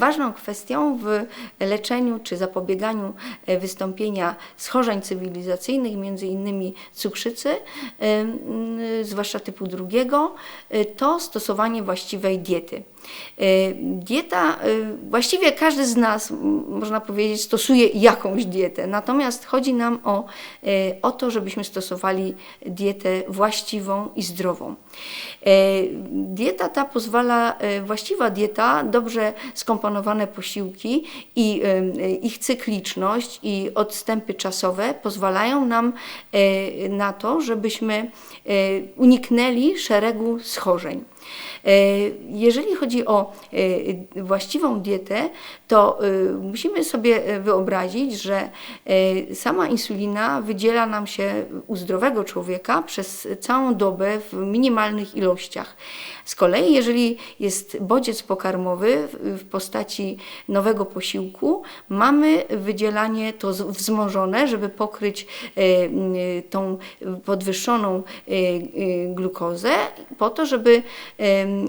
ważną kwestią w leczeniu czy zapobieganiu e, wystąpienia schorzeń cywilizacyjnych, między innymi cukrzycy, zwłaszcza typu drugiego, to stosowanie właściwej diety. Dieta, właściwie każdy z nas, można powiedzieć, stosuje jakąś dietę, natomiast chodzi nam o, o to, żebyśmy stosowali dietę właściwą i zdrową. Dieta ta pozwala, właściwa dieta, dobrze skomponowane posiłki i ich cykliczność i odstępy czasowe pozwalają nam na to, żebyśmy uniknęli szeregu schorzeń. E, jeżeli chodzi o e, właściwą dietę, to e, musimy sobie wyobrazić, że sama insulina wydziela nam się u zdrowego człowieka przez całą dobę w minimalnych ilościach. Z kolei, jeżeli jest bodziec pokarmowy w postaci nowego posiłku, mamy wydzielanie to wzmożone, żeby pokryć tą podwyższoną glukozę, po to, żeby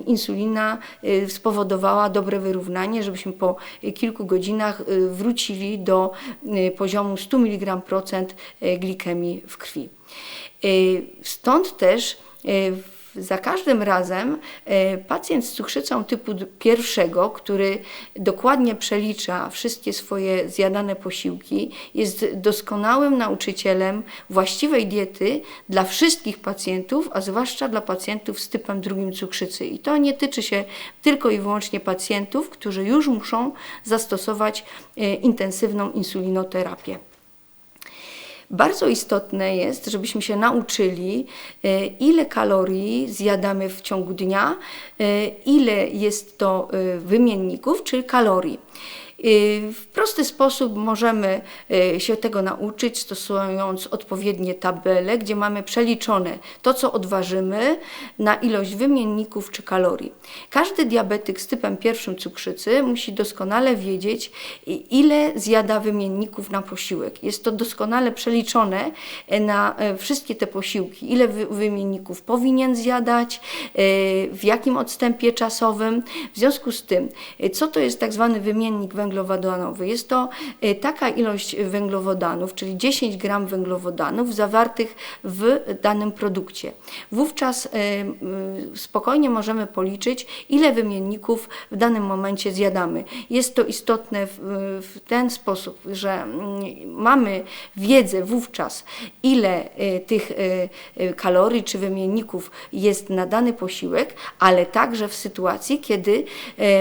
insulina y, spowodowała dobre wyrównanie, żebyśmy po kilku godzinach y, wrócili do y, poziomu 100 mg procent glikemii w krwi. Stąd też za każdym razem e, pacjent z cukrzycą typu pierwszego, który dokładnie przelicza wszystkie swoje zjadane posiłki, jest doskonałym nauczycielem właściwej diety dla wszystkich pacjentów, a zwłaszcza dla pacjentów z typem drugim cukrzycy. I to nie tyczy się tylko i wyłącznie pacjentów, którzy już muszą zastosować e, intensywną insulinoterapię. Bardzo istotne jest, żebyśmy się nauczyli, e, ile kalorii zjadamy w ciągu dnia, e, ile jest to e, wymienników, czyli kalorii. Y, w prosty sposób możemy y, się tego nauczyć, stosując odpowiednie tabele, gdzie mamy przeliczone to, co odważymy na ilość wymienników czy kalorii. Każdy diabetyk z typem pierwszym cukrzycy musi doskonale wiedzieć, ile zjada wymienników na posiłek. Jest to doskonale przeliczone e, na wszystkie te posiłki, ile wymienników powinien zjadać, w jakim odstępie czasowym. W związku z tym, co to jest tak zwany wymiennik węglowy, węglowodanowy. Jest to y, taka ilość węglowodanów, czyli 10 gram węglowodanów zawartych w danym produkcie. Wówczas y, y, spokojnie możemy policzyć, ile wymienników w danym momencie zjadamy. Jest to istotne w ten sposób, że mm, mamy wiedzę wówczas, ile tych kalorii czy wymienników jest na dany posiłek, ale także w sytuacji, kiedy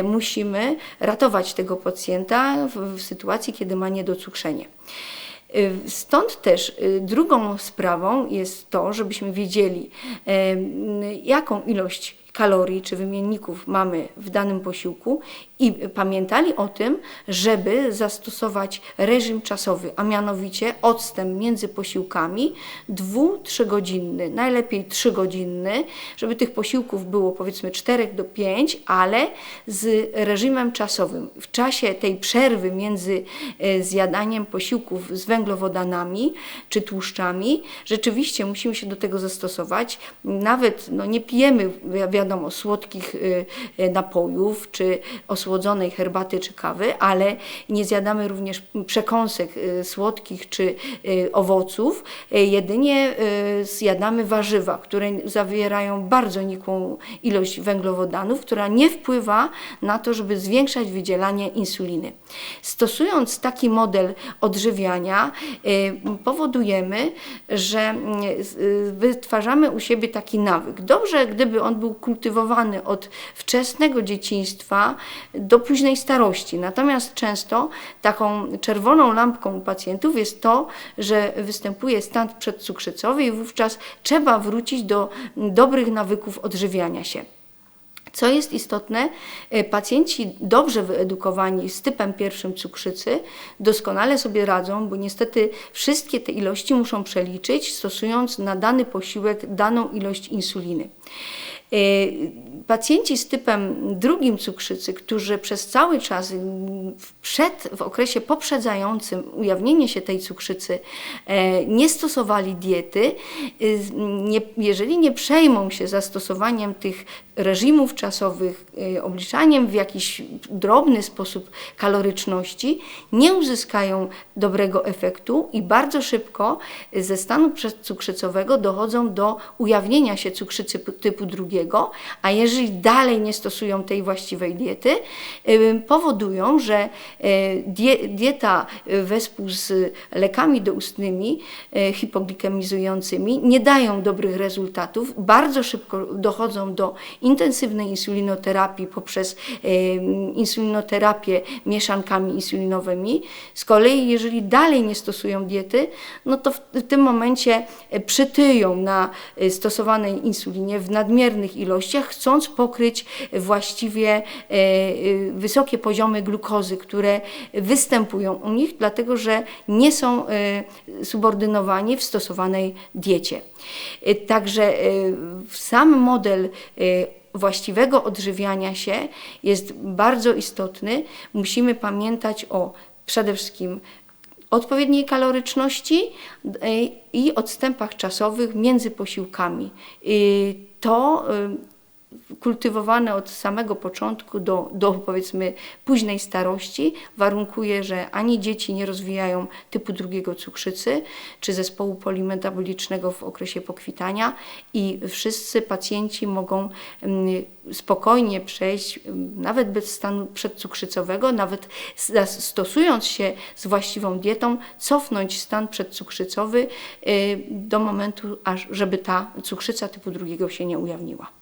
musimy ratować tego pacjenta pacjenta w, w sytuacji, kiedy ma niedocukrzenie. Y, stąd też y, drugą sprawą jest to, żebyśmy wiedzieli, jaką ilość kalorii czy wymienników mamy w danym posiłku i pamiętali o tym, żeby zastosować reżim czasowy, a mianowicie odstęp między posiłkami 2-3 godzinny, najlepiej 3 godzinny, żeby tych posiłków było powiedzmy 4 do 5, ale z reżimem czasowym. W czasie tej przerwy między e, zjadaniem posiłków z węglowodanami czy tłuszczami, rzeczywiście musimy się do tego zastosować. Nawet no, nie pijemy, wiadomo, słodkich e, e, napojów czy osłodzonych słodzonej herbaty czy kawy, ale nie zjadamy również przekąsek y, słodkich czy y, owoców, y, jedynie zjadamy warzywa, które zawierają bardzo nikłą ilość węglowodanów, która nie wpływa na to, żeby zwiększać wydzielanie insuliny. Stosując taki model odżywiania, powodujemy, że wytwarzamy u siebie taki nawyk. Dobrze, gdyby on był kultywowany od wczesnego dzieciństwa do późnej starości. Natomiast często taką czerwoną lampką u pacjentów jest to, że występuje stan przedcukrzycowy i wówczas trzeba wrócić do dobrych nawyków odżywiania się. Co jest istotne, e, pacjenci dobrze wyedukowani z typem pierwszym cukrzycy doskonale sobie radzą, bo niestety wszystkie te ilości muszą przeliczyć, stosując na dany posiłek daną ilość insuliny. E, pacjenci z typem drugim cukrzycy, którzy przez cały czas przed, w okresie poprzedzającym ujawnienie się tej cukrzycy e, nie stosowali diety, nie, jeżeli nie przejmą się zastosowaniem tych reżimów czasowych, y, obliczaniem w jakiś drobny sposób kaloryczności, nie uzyskają dobrego efektu i bardzo szybko ze stanu przedcukrzycowego dochodzą do ujawnienia się cukrzycy typu drugiego, a jeżeli dalej nie stosują tej właściwej diety, y, powodują, że y, die, dieta wespół z lekami doustnymi hipoglikemizującymi nie dają dobrych rezultatów, bardzo szybko dochodzą do intensywnej insulinoterapii poprzez insulinoterapię mieszankami insulinowymi. Z kolei, jeżeli dalej nie stosują diety, no to w, tym momencie e, przytyją na e, stosowanej insulinie w nadmiernych ilościach, chcąc pokryć właściwie e, wysokie poziomy glukozy, które występują u nich, dlatego że nie są subordynowani w stosowanej diecie. Także sam model właściwego odżywiania się jest bardzo istotny. Musimy pamiętać o przede wszystkim odpowiedniej kaloryczności y, i odstępach czasowych między posiłkami. Y, To y, kultywowane od samego początku do, do powiedzmy późnej starości warunkuje, że ani dzieci nie rozwijają typu drugiego cukrzycy czy zespołu polimetabolicznego w okresie pokwitania i wszyscy pacjenci mogą mm, spokojnie przejść, mm, nawet bez stanu przedcukrzycowego, nawet stosując się z właściwą dietą, cofnąć stan przedcukrzycowy y, do momentu, aż żeby ta cukrzyca typu drugiego się nie ujawniła.